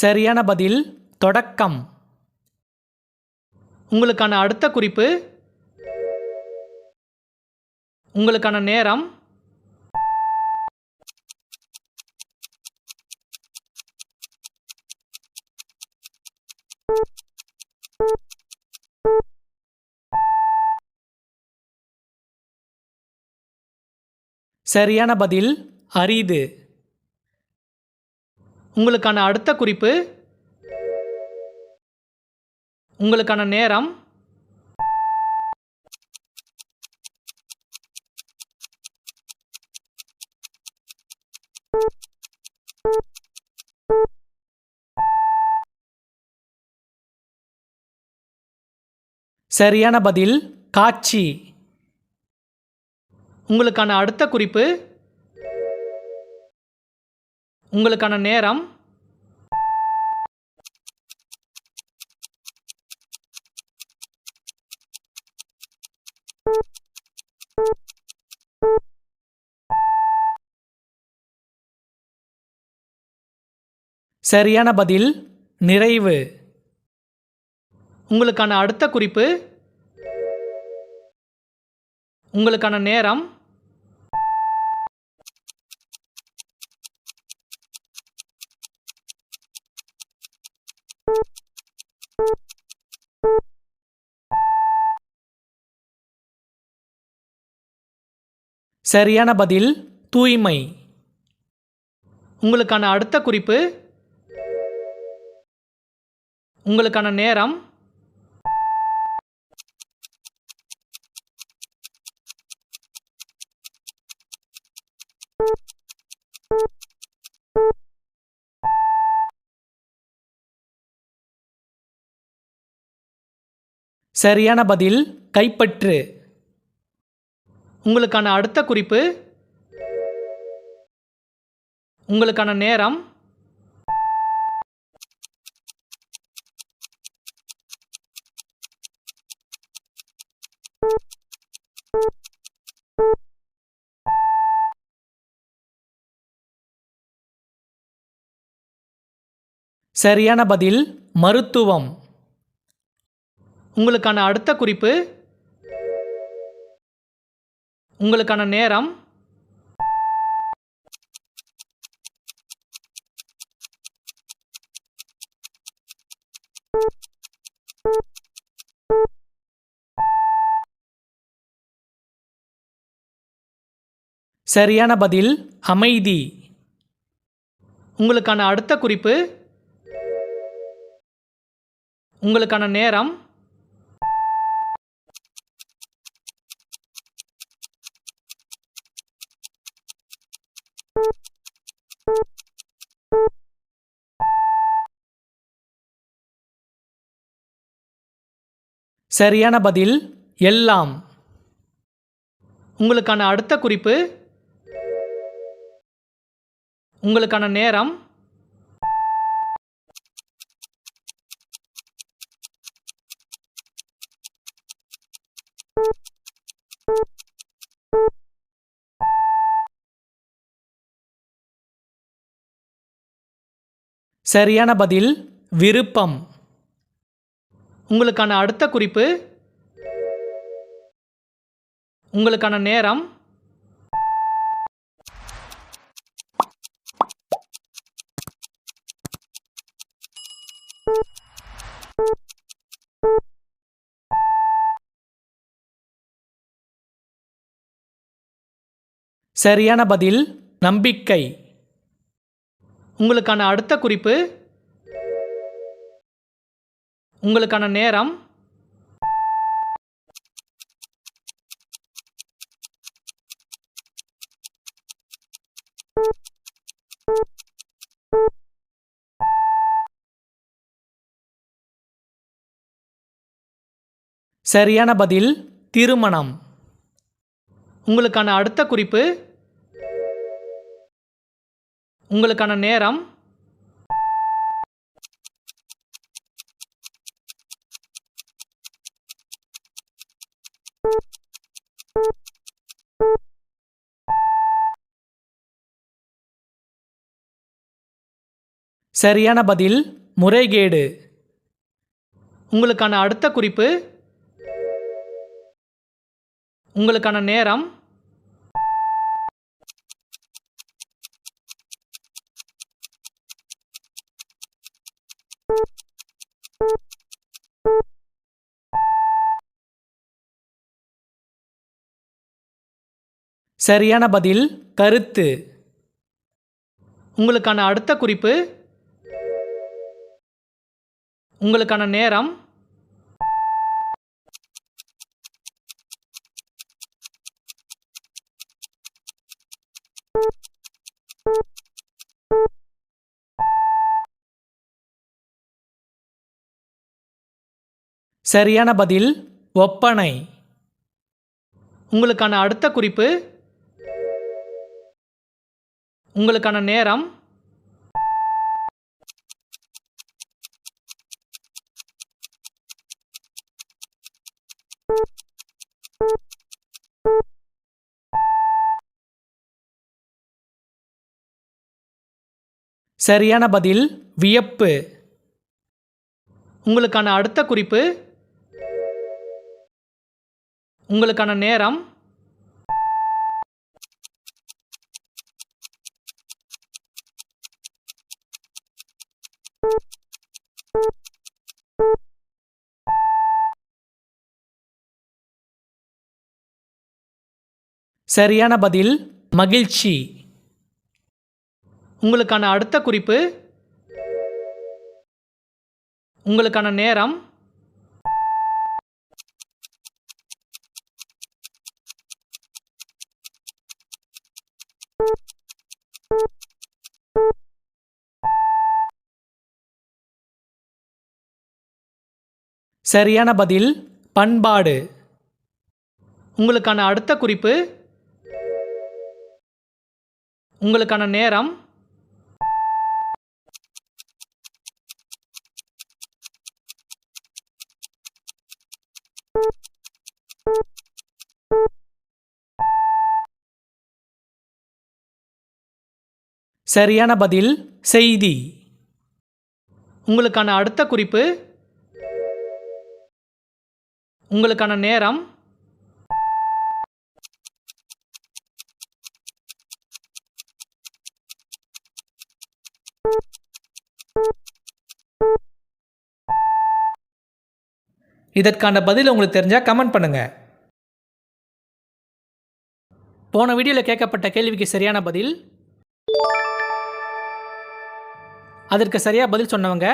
சரியான பதில் தொடக்கம். உங்களுக்கான அடுத்த குறிப்பு உங்களுக்கான நேரம். சரியான பதில் அரிது. உங்களுக்கான அடுத்த குறிப்பு. உங்களுக்கான நேரம். சரியான பதில் காட்சி. உங்களுக்கான அடுத்த குறிப்பு. உங்களுக்கான நேரம். சரியான பதில் நிறைவு. உங்களுக்கான அடுத்த குறிப்பு. உங்களுக்கான நேரம். சரியான பதில் தூய்மை. உங்களுக்கான அடுத்த குறிப்பு உங்களுக்கான நேரம். சரியான பதில் கைப்பற்று. உங்களுக்கான அடுத்த குறிப்பு. உங்களுக்கான நேரம். சரியான பதில் மருத்துவம். உங்களுக்கான அடுத்த குறிப்பு. உங்களுக்கான நேரம். சரியான பதில் அமைதி. உங்களுக்கான அடுத்த குறிப்பு. உங்களுக்கான நேரம். சரியான பதில் எல்லாம். உங்களுக்கான அடுத்த குறிப்பு உங்களுக்கான நேரம். சரியான பதில் விருப்பம். உங்களுக்கான அடுத்த குறிப்பு. உங்களுக்கான நேரம். சரியான பதில் நம்பிக்கை. உங்களுக்கான அடுத்த குறிப்பு. உங்களுக்கான நேரம். சரியான பதில் திருமணம். உங்களுக்கான அடுத்த குறிப்பு. உங்களுக்கான நேரம். சரியான பதில் முறைகேடு. உங்களுக்கான அடுத்த குறிப்பு உங்களுக்கான நேரம் சரியான பதில் கருத்து. உங்களுக்கான அடுத்த குறிப்பு உங்களுக்கான நேரம். சரியான பதில் ஒப்பனை. உங்களுக்கான அடுத்த குறிப்பு. உங்களுக்கான நேரம். சரியான பதில் வியப்பு. உங்களுக்கான அடுத்த குறிப்பு உங்களுக்கான நேரம். சரியான பதில் மகிழ்ச்சி. உங்களுக்கான அடுத்த குறிப்பு. உங்களுக்கான நேரம். சரியான பதில் பண்பாடு. உங்களுக்கான அடுத்த குறிப்பு. உங்களுக்கான நேரம். சரியான பதில் செய்தி. உங்களுக்கான அடுத்த குறிப்பு உங்களுக்கான நேரம் இதற்கான பதில் உங்களுக்கு தெரிஞ்சால் கமெண்ட் பண்ணுங்கள் போன வீடியோவில் கேட்கப்பட்ட கேள்விக்கு சரியான பதில்? அதற்கு சரியாக பதில் சொன்னவங்க?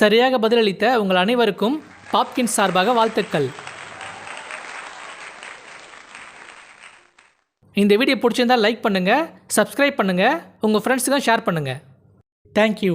சரியாக பதிலளித்த உங்கள் அனைவருக்கும் பாப்கின் சார்பாக வாழ்த்துக்கள். இந்த வீடியோ பிடிச்சிருந்தால் லைக் பண்ணுங்கள் சப்ஸ்கிரைப் பண்ணுங்கள் உங்கள் ஃப்ரெண்ட்ஸுக்கும் ஷேர் பண்ணுங்கள் தேங்க்யூ